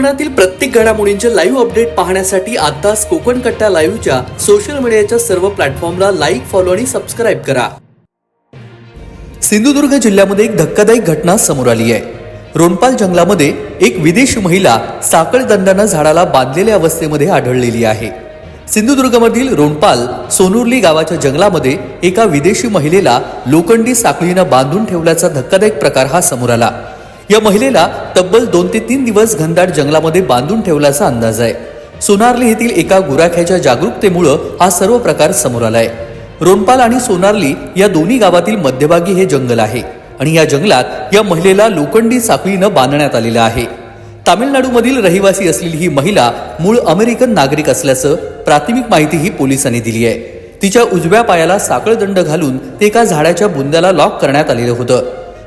कोकणातील प्रत्येक घडामोडींचे लाईव्ह अपडेट पाहण्यासाठी आताच कोकण कट्टा लाईव्हच्या सोशल मीडियाच्या सर्व प्लॅटफॉर्मला लाईक फॉलो आणि सबस्क्राईब करा. सिंधुदुर्ग जिल्ह्यामध्ये एक धक्कादायक घटना समोर आली आहे. रोणपाल जंगलामध्ये एक विदेशी महिला साखळ दंडानं झाडाला बांधलेल्या अवस्थेमध्ये आढळलेली आहे. सिंधुदुर्गमधील रोणपाल सोनुर्ली गावाच्या जंगलामध्ये एका विदेशी महिलेला लोखंडी साखळीनं बांधून ठेवल्याचा धक्कादायक प्रकार हा समोर आला. या महिलेला तब्बल दोन ते तीन दिवस घनदाट जंगलामध्ये बांधून ठेवल्याचा अंदाज आहे. सोनारली येथील एका गुराख्याच्या जागरूकतेमुळं हा सर्व प्रकार समोर आलाय. रोनपाल आणि सोनारली या दोन्ही गावातील मध्यभागी हे जंगल आहे आणि या जंगलात या महिलेला लोखंडी साखळीनं बांधण्यात आलेलं आहे. तामिळनाडूमधील रहिवासी असलेली ही महिला मूळ अमेरिकन नागरिक असल्याचं प्राथमिक माहिती ही पोलिसांनी दिली आहे. तिच्या उजव्या पायाला साखळदंड घालून ते एका झाडाच्या बुंद्याला लॉक करण्यात आलेलं होतं.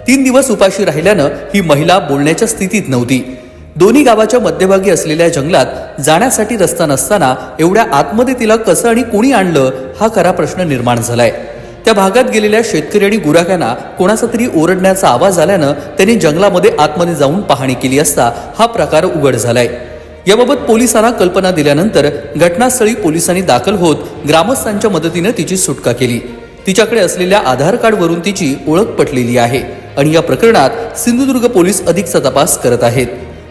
तीन दिवस उपाशी राहिल्यानं ही महिला बोलण्याच्या स्थितीत नव्हती. दोन्ही गावाच्या मध्यभागी असलेल्या जंगलात जाण्यासाठी रस्ता नसताना एवढ्या आतमध्ये तिला कसं आणि कोणी आणलं हा खरा प्रश्न निर्माण झालाय. त्या भागात गेलेल्या शेतकरी आणि गुराख्यांना कोणाचा तरी ओरडण्याचा आवाज आल्यानं त्यांनी जंगलामध्ये आतमध्ये जाऊन पाहणी केली असता हा प्रकार उघड झालाय. याबाबत पोलिसांना कल्पना दिल्यानंतर घटनास्थळी पोलिसांनी दाखल होत ग्रामस्थांच्या मदतीनं तिची सुटका केली. तिच्याकडे असलेल्या आधार कार्डवरून तिची ओळख पटलेली आहे आणि या प्रकरणात सिंधुदुर्ग पोलीस अधिकचा तपास करत आहेत.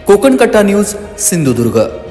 कोकण कट्टा न्यूज सिंधुदुर्ग.